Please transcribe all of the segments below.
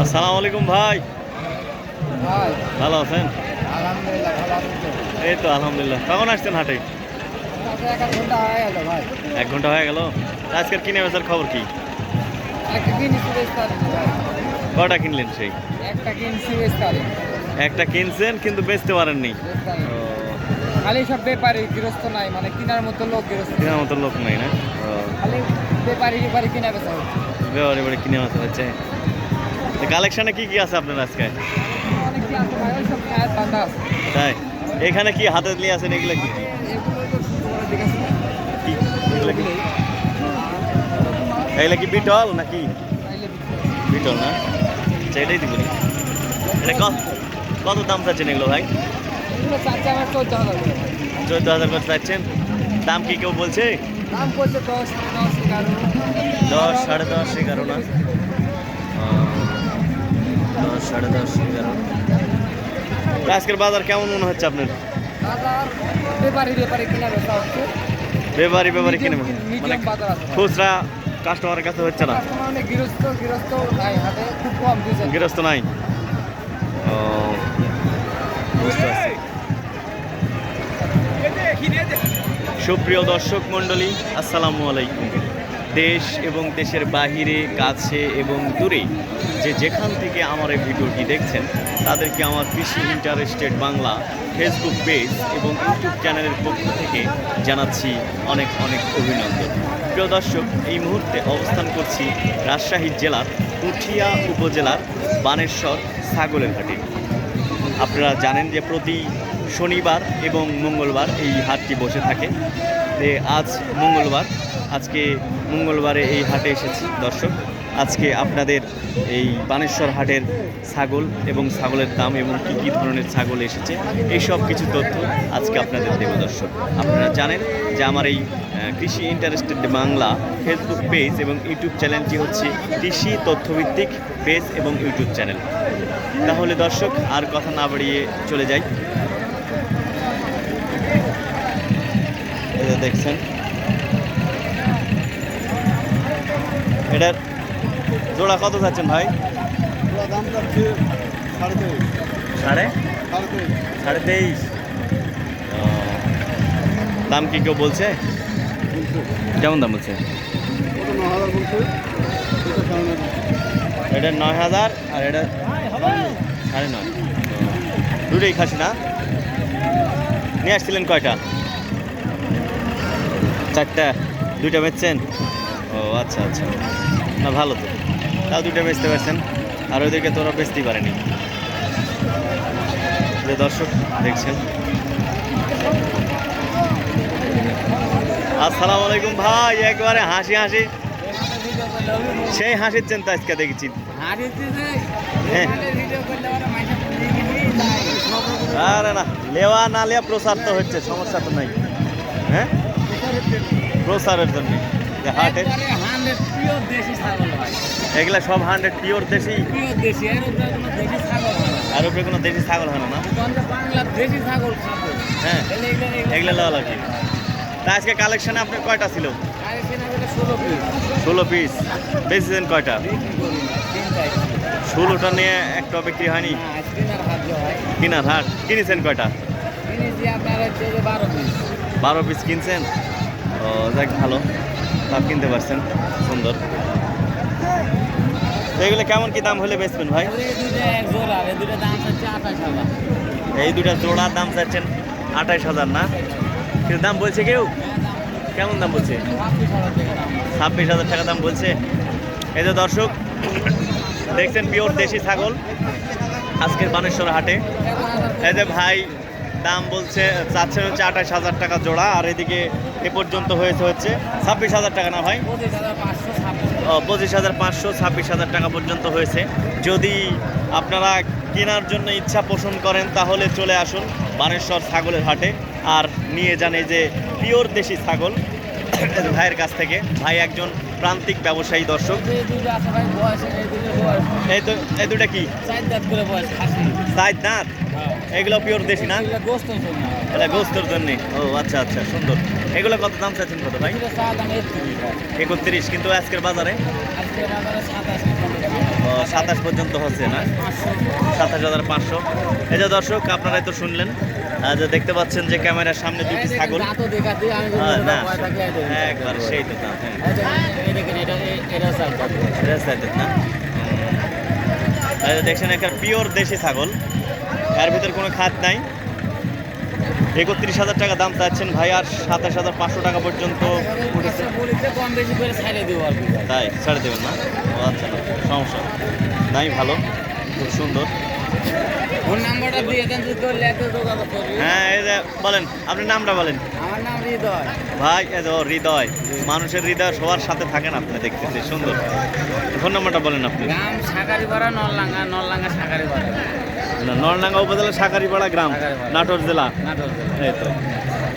আসসালামু আলাইকুম ভাই। ভাই। ভালো আছেন? আলহামদুলিল্লাহ ভালো আছি এই তো আলহামদুলিল্লাহ। কখন আসছেন হাটে? এক ঘণ্টা হয়ে গেল ভাই। এক ঘণ্টা হয়ে গেল? আজকের কিনে বেচার খবর কি? কটা কিনলেন সেই? একটা কিনছেন কিন্তু বেচতে পারেননি। খালি সব ব্যাপারী গৃহস্থ নাই মানে কেনার মতো লোক গৃহস্থ। কেনার মতো লোক নাই না? খালি ব্যাপারী ব্যাপারী কিনা বেচা কিনে আসতে হচ্ছে। কালেকশনে কি কি আছে আপনার আজকে? তাই? এখানে কি হাতে নিয়ে আছেন এগুলো কি? এগুলো কি? বিটল নাকি? বিটল না? আচ্ছা এটাই দিব এটা কত কত দাম চাচ্ছেন এগুলো ভাই? চোদ্দ হাজার করে চাচ্ছেন। দাম কি কেউ বলছে? দাম দশ দশ এগারো। দশ সাড়ে দশ এগারো না? দশ সাড়ে দশ এগারো। আজকের বাজার কেমন মনে হচ্ছে আপনার? ব্যাপারী ব্যাপারী কিনা বেচা হচ্ছে। ব্যাপারি ব্যাপারি কিনে মানে। খুচরা কাস্টমারের কাছে হচ্ছে না? কাস্টমার গৃহস্থ গৃহস্থ নাই হাটে খুব কম গৃহস্থ নাই? ও বুঝতে পারছি। সুপ্রিয় দর্শক মণ্ডলী আসসালামু আলাইকুম। দেশ এবং দেশের বাহিরে, কাছে এবং দূরে যে যেখান থেকে আমার এই ভিডিওটি দেখছেন, তাদেরকে আমার Krishi interested Bangla Facebook page এবং ইউটিউব চ্যানেলের পক্ষ থেকে জানাচ্ছি অনেক অনেক অভিনন্দন। প্রিয় দর্শক, এই মুহূর্তে অবস্থান করছি রাজশাহী জেলার পুঠিয়া উপজেলার বানেশ্বর ছাগলের হাটে। আপনারা জানেন যে প্রতি শনিবার এবং মঙ্গলবার এই হাটটি বসে থাকে। আজ মঙ্গলবার আজকে মঙ্গলবারে এই হাটে এসেছি, দর্শক। আজকে আপনাদের এই বানেশ্বর হাটের ছাগল এবং ছাগলের দাম এবং কী কী ধরনের ছাগল এসেছে, এই সব কিছু তথ্য আজকে আপনাদের দেব, দর্শক। আপনারা জানেন যে আমার এই Krishi interested Bangla Facebook page এবং ইউটিউব চ্যানেলটি হচ্ছে কৃষি তথ্যভিত্তিক পেজ এবং ইউটিউব চ্যানেল। তাহলে, দর্শক, আর কথা না বাড়িয়ে চলে যাই। দেখছেন এটার জোড়া কত যাচ্ছেন ভাই? দাম সাড়ে সাড়ে? তেইশ। দাম কি কেউ বলছে? কেমন দাম বলছে? এটা নয় হাজার। আর এটা সাড়ে নয়। দুটোই খাসি না? নিয়ে আসছিলেন কয়টা? চারটা। দুইটা বেচছেন? আচ্ছা আচ্ছা। না, ভালো তো। তাও দুইটা বেচতে পারছেন। আর ওইদিকে তোরা বেচতেই পারেনি। যে দর্শক দেখছেন। আসসালামু আলাইকুম ভাই, একবারে হাসি হাসি। সেই হাসির চিন্তা আজকে দেখেছি। হ্যাঁ। আরে না, লেওয়া না লেওয়া প্রচার তো হচ্ছে, সমস্যা তো নাই। হ্যাঁ? প্রচারের জন্য। হাটে এগুলা সব হান্ড্রেড পিওর দেশি? আর উপরে কোনো দেশি ছাগল হয় না না? হ্যাঁ এগুলা লেওয়া লাগে তা আজকে কালেকশনে আপনার কয়টা ছিল? ষোলো পিস বেচেছেন কয়টা? ষোলোটা নিয়ে একটা বিক্রি হয়নি? কিনার হাট কিনেছেন কয়টা? বারো পিস কিনছেন? ও যাক ভালো। সব কিনতে পারছেন। সুন্দর। এগুলো কেমন কি দাম হলে বেচবেন ভাই? এই দুটা জোড়ার দাম চাচ্ছেন আঠাইশ হাজার না? কিন্তু দাম বলছে কেউ? কেমন দাম বলছে? ছাব্বিশ হাজার টাকা দাম। বলছে। এই যে দর্শক দেখছেন পিওর দেশি ছাগল। আজকের বানেশ্বর হাটে। এই যে ভাই দাম বলছে চাচ্ছে হচ্ছে আঠাশ হাজার টাকা জোড়া আর এদিকে এ পর্যন্ত হয়েছে হচ্ছে ছাব্বিশ হাজার টাকা না ভাই? পঁচিশ হাজার পাঁচশো ছাব্বিশ হাজার টাকা পর্যন্ত হয়েছে। যদি আপনারা কেনার জন্য ইচ্ছা পোষণ করেন তাহলে চলে আসুন বানেশ্বর ছাগলের হাটে আর নিয়ে জানে যে পিওর দেশি ছাগল ভাইয়ের কাছ থেকে। ভাই একজন প্রান্তিক ব্যবসায়ী দর্শক। এই দুটো তো এই কি? চার দাঁত? এগুলো পিওর দেশি না? এটা গোস্তর জন্য। ও আচ্ছা আচ্ছা সুন্দর। এগুলো কত দাম চাচ্ছেন কত ভাই? একত্রিশ কিন্তু আজকের বাজারে? সাতাশ পর্যন্ত হচ্ছে না? সাতাশ হাজার পাঁচশো। এই যে দর্শক আপনারাই তো শুনলেন যে দেখতে পাচ্ছেন যে ক্যামেরার সামনে দুটি ছাগল। হ্যাঁ। একবার সেই তো হ্যাঁ। না হুম। এই যে দেখছেন একটা পিওর দেশি ছাগল। এর ভিতরে কোনো খাদ নাই। একত্রিশ হাজার টাকা দাম চাচ্ছেন ভাই আর সাতাশ হাজার পাঁচশো টাকা পর্যন্ত উঠেছে। তাই ছেড়ে দেবেন না? আচ্ছা না সমস্যা। নেই। ভালো। খুব সুন্দর। ফোন নাম্বারটা দিয়ে দেন যদি তোর লেখে যোগাযোগ করবি। হ্যাঁ এই যে বলেন আপনি নামটা বলেন। আমার নাম হৃদয়। ভাই এই যে হৃদয়। মানুষের হৃদয় সবার সাথে থাকেন আপনি দেখতেছি সুন্দর। ফোন নাম্বারটা বলেন আপনি। গ্রাম সাকারিপাড়া নললাঙ্গা নললাঙ্গা সাকারিপাড়া নরনাঙ্গা উপজেলা সাকারিপাড়া গ্রাম নাটোর জেলা। নাটোর জেলা। এই তো।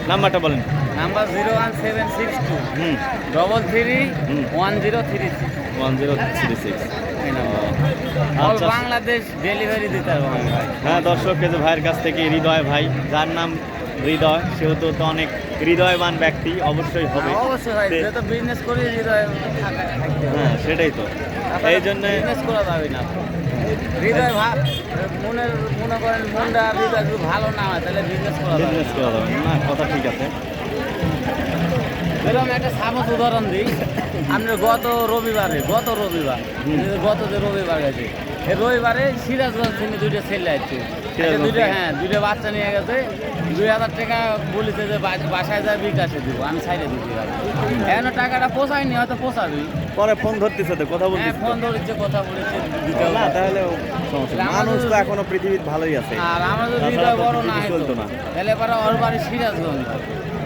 নাম্বারটা বলেন। Number zero one seven six two. Hmm. Double three one zero three six. One zero three six. আচ্ছা। বাংলাদেশ ডেলিভারি দিতে ভাই। হ্যাঁ দর্শক যে ভাইয়ের কাছ থেকে হৃদয় ভাই যার নাম হৃদয় সেহেতু তো অনেক হৃদয়বান ব্যক্তি অবশ্যই হবে। অবশ্যই ভাই তে- যেহেতু বিজনেস করি হৃদয় থাকা থাকতে হবে। হ্যাঁ সেটাই তো। এই জন্য বিজনেস করা যাবে না। হৃদয় ভাব মনের মনে করেন মনটা হৃদয় যদি ভালো না হয় তাহলে বিজনেস করা বিজনেস করা যাবে না কথা ঠিক আছে। এরকম একটা সামস উদাহরণ দিই। আমরা গত রবিবারে গত রবিবার। গত যে রবিবার গেছে এই রবিবারে সিরাজগঞ্জ থেকে দুইটা ছেলে আছে দুইটা হ্যাঁ দুইটা বাচ্চা নিয়ে গেছে। দুই হাজার টাকা বলেছে যে বাসায় যায় বিকাশে দিব আমি সাইডে পারি এখন টাকাটা পোষায়নি হয়তো পোষাবি পরে ফোন ধরতেছে তো কথা হ্যাঁ ফোন ধরেছে কথা বলেছে না তাহলে সমস্যা। মানুষ তো এখনও পৃথিবীর ভালোই আছে। আর আমার যদি হৃদয় বড় না চলতো না। তাহলে পরে ওর বাড়ি সিরাজগঞ্জ।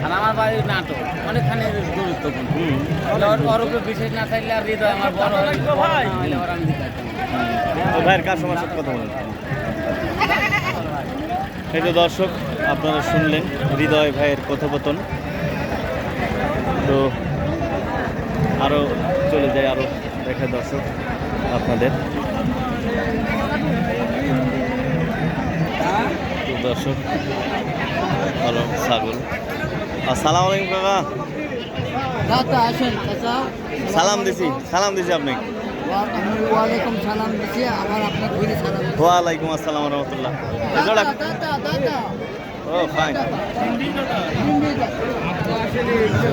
আর আমার বাড়ি নাটক অনেকখানি গুরুত্বপূর্ণ। ওর ওর উপরে বিশেষ না থাকলে আর হৃদয় আমার বড়। তো ভাইয়ের কাস্টমার সাথে কথা বলেন? এই তো দর্শক আপনারা শুনলেন হৃদয় ভাইয়ের কথোপকথন। তো আরও চলে যায় আরও দেখা দর্শক আপনাদের। দর্শক ভালো ছাগল। আসসালামু আলাইকুম কাকা। আসেন সালাম দিছি সালাম দিছি আপনি। ওয়ালাইকুম আসসালাম রহমতুল্লাহ। ও ফাইন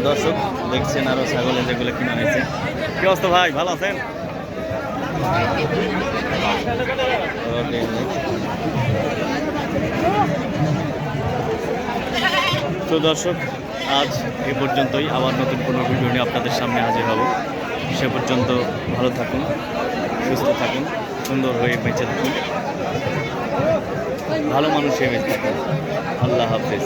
দর্শক, দেখছেন আরও ছাগলের যেগুলো কিনা হয়েছে। কি অবস্থা ভাই? ভালো আছেন? তো দর্শক, আজ এ পর্যন্তই। আবার নতুন কোনো ভিডিও নিয়ে আপনাদের সামনে হাজির হব। সে পর্যন্ত ভালো থাকুন, সুস্থ থাকুন, সুন্দর হয়ে বেঁচে থাকুন। ভালো মানুষ হয়ে বেঁচে থাকুন। আল্লাহ হাফেজ।